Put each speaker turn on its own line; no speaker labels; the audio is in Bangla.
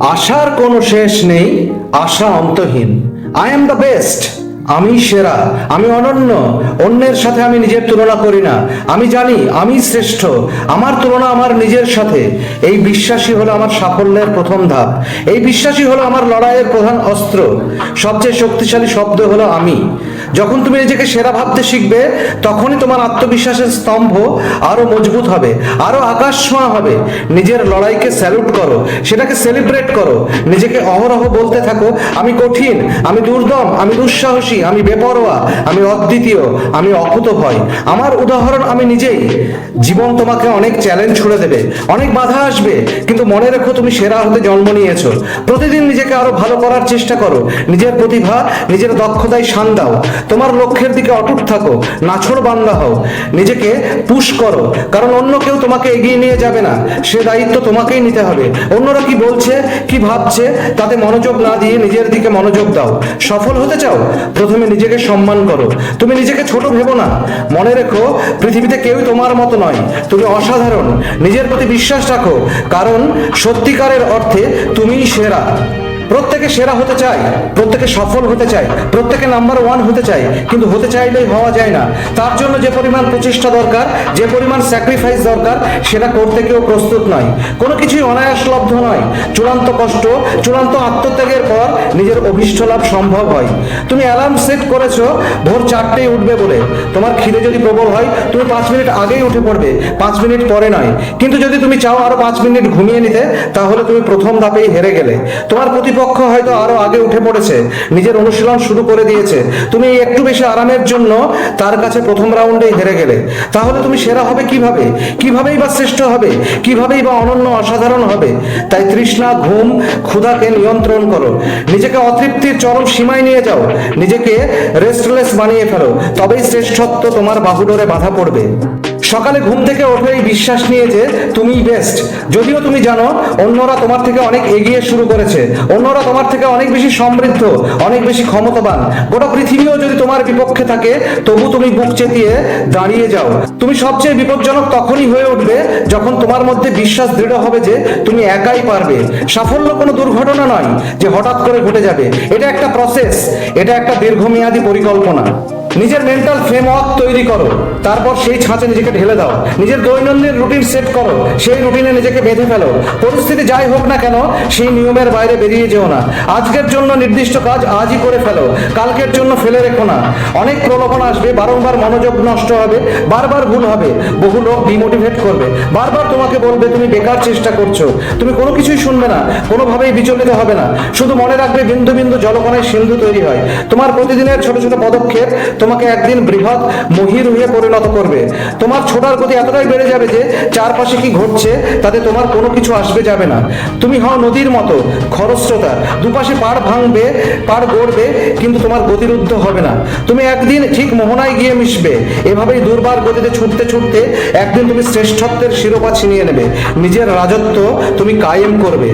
আশার কোনো শেষ নেই, আশা অন্তহীন। আই এম দ্য বেস্ট আমি সেরা। আমি অনন্য। অন্যের সাথে আমি নিজের তুলনা করি না। আমি জানি, আমি শ্রেষ্ঠ। আমার তুলনা আমার নিজের সাথে। এই বিশ্বাসই হলো আমার সাফল্যের প্রথম ধাপ। এই বিশ্বাসই হলো আমার লড়াইয়ের প্রধান অস্ত্র। সবচেয়ে শক্তিশালী শব্দ হলো আমি। যখন তুমি নিজেকে সেরা ভাবতে শিখবে, তখনই তোমার আত্মবিশ্বাসের স্তম্ভ আরও মজবুত হবে, আরও আকাশ ছোঁয়া হবে। নিজের লড়াইকে স্যালুট করো, সেটাকে সেলিব্রেট করো। নিজেকে অহরহ বলতে থাকো, আমি কঠিন, আমি দুর্দম, আমি দুঃসাহসী, আমি বেপরোয়া, আমি অদ্বিতীয়, আমি অকুত ভয় আমার উদাহরণ আমি নিজেই। জীবন তোমাকে অনেক চ্যালেঞ্জ ছুড়ে দেবে, অনেক বাধা আসবে, কিন্তু মনে রেখো তুমি সেরা হতে জন্ম নিয়েছো। প্রতিদিন নিজেকে আরও ভালো করার চেষ্টা করো, নিজের প্রতিভা, নিজের দক্ষতায় শান দাও। তোমার লক্ষ্যের দিকে অটুট থাকো নাছড় বান্দা হও। নিজেকে পুশ করো, কারণ অন্য কেউ তোমাকে এগিয়ে নিয়ে যাবে না। সে দায়িত্ব তোমাকেই নিতে হবে। অন্যরা কি বলছে, কি ভাবছে, তাতে মনোযোগ না দিয়ে নিজের দিকে মনোযোগ দাও। সফল হতে চাও? প্রথমে নিজেকে সম্মান করো। তুমি নিজেকে ছোট ভেবো না। মনে রেখো, পৃথিবীতে কেউই তোমার মতো নয়। তুমি অসাধারণ। নিজের প্রতি বিশ্বাস রাখো, কারণ সত্যিকারের অর্থে তুমিই সেরা। প্রত্যেকে সেরা হতে চায়, প্রত্যেকে সফল হতে চায়, প্রত্যেকে নাম্বার ওয়ান হতে চায়, কিন্তু হতে চাইলেই হওয়া যায় না। তার জন্য যে পরিমাণ প্রচেষ্টা দরকার, যে পরিমাণ স্যাক্রিফাইস দরকার, সেটা করতে কেউ প্রস্তুত নয়। কোনো কিছুই অনায়াসলব্ধ নয়। চূড়ান্ত কষ্ট, চূড়ান্ত আত্মত্যাগের পর নিজের অভিষ্ট লাভ সম্ভব হয়। তুমি অ্যালার্ম সেট করেছ, ভোর চারটেই উঠবে বলে। তোমার খিদে যদি প্রবল হয়, তুমি পাঁচ মিনিট আগেই উঠে পড়বে। পাঁচ মিনিট পরে নয়। কিন্তু যদি তুমি চাও আরও পাঁচ মিনিট ঘুমিয়ে নিতে, তাহলে তুমি প্রথম ধাপেই হেরে গেলে। তোমার প্রতিপক্ষ হয়তো আরও আগে উঠে পড়েছে, নিজের অনুশীলন শুরু করে দিয়েছে। তুমি একটু বেশি আরামের জন্য তার কাছে প্রথম রাউন্ডেই হেরে গেলে। তাহলে তুমি সেরা হবে কীভাবে? কিভাবেই বা শ্রেষ্ঠ হবে? কিভাবেই বা অনন্য অসাধারণ হবে? তাই তৃষ্ণা, ঘুম, ক্ষুধাকে নিয়ন্ত্রণ করো। নিজেকে অতৃপ্তির চরম সীমায় নিয়ে যাও। নিজেকে রেস্টলেস বানিয়ে ফেলো। তবেই শ্রেষ্ঠত্ব তোমার বাহুডোরে বাধা পড়বে। সকালে ঘুম থেকে উঠে এই বিশ্বাস নিয়ে যে তুমিই বেস্ট যদিও তুমি জানো, অন্যরা তোমার থেকে অনেক এগিয়ে শুরু করেছে। অন্যরা তোমার থেকে অনেক বেশি সমৃদ্ধ, অনেক বেশি ক্ষমতাবান। গোটা পৃথিবীও যদি তোমার বিপক্ষে থাকে, তবু তুমি বুক চেতিয়ে দাঁড়িয়ে যাও। তুমি সবচেয়ে বিপজ্জনক তখনই হয়ে উঠবে যখন তোমার মধ্যে বিশ্বাস দৃঢ় হবে যে তুমি একাই পারবে। সাফল্য কোনো দুর্ঘটনা নয় যে হঠাৎ করে ঘটে যাবে। এটা একটা প্রসেস এটা একটা দীর্ঘমেয়াদী পরিকল্পনা। নিজের মেন্টাল ফ্রেমওয়ার্ক তৈরি করো। তারপর সেই ছাঁচে নিজেকে ঢেলে দাও। নিজের দৈনন্দিন রুটিন সেট করো। সেই রুটিনে নিজেকে বেঁধে ফেলো। পরিস্থিতি যাই হোক না কেন, সেই নিয়মের বাইরে বেরিয়ে যেও না। আজকের জন্য নির্দিষ্ট কাজ আজই করে ফেলো। কালকের জন্য ফেলে রেখো না। অনেক প্রলোভন আসবে, বারংবার মনোযোগ নষ্ট হবে, বারবার ভুল হবে। বহু লোক ডিমোটিভেট করবে। বারবার তোমাকে বলবে, তুমি বেকার চেষ্টা করছ। তুমি কোনো কিছুই শুনবে না। কোনোভাবেই বিচলিত হবে না। শুধু মনে রাখবে, বিন্দু বিন্দু জলকণায় সিন্ধু তৈরি হয়। তোমার প্রতিদিনের ছোট ছোট পদক্ষেপ তোমাকে একদিন বৃহৎ মহিরুহে পরিণত করবে। তোমার ছোটার গতি এতটাই বেড়ে যাবে যে চারপাশে কি ঘটছে তাতে তোমার কোনো কিছু আসবে যাবে না। তুমি হও নদীর মতো, খরস্রোতা, দুপাশে পাড় ভাঙবে, পাড় গড়বে, কিন্তু তোমার গতিরুদ্ধ হবে না। তুমি একদিন ঠিক মোহনায় গিয়ে মিশবে। এভাবেই দুর্বার গতিতে ছুটতে ছুটতে একদিন তুমি শ্রেষ্ঠত্বের শিরোপা ছিনিয়ে নেবে। নিজের রাজত্ব তুমি কায়েম করবে।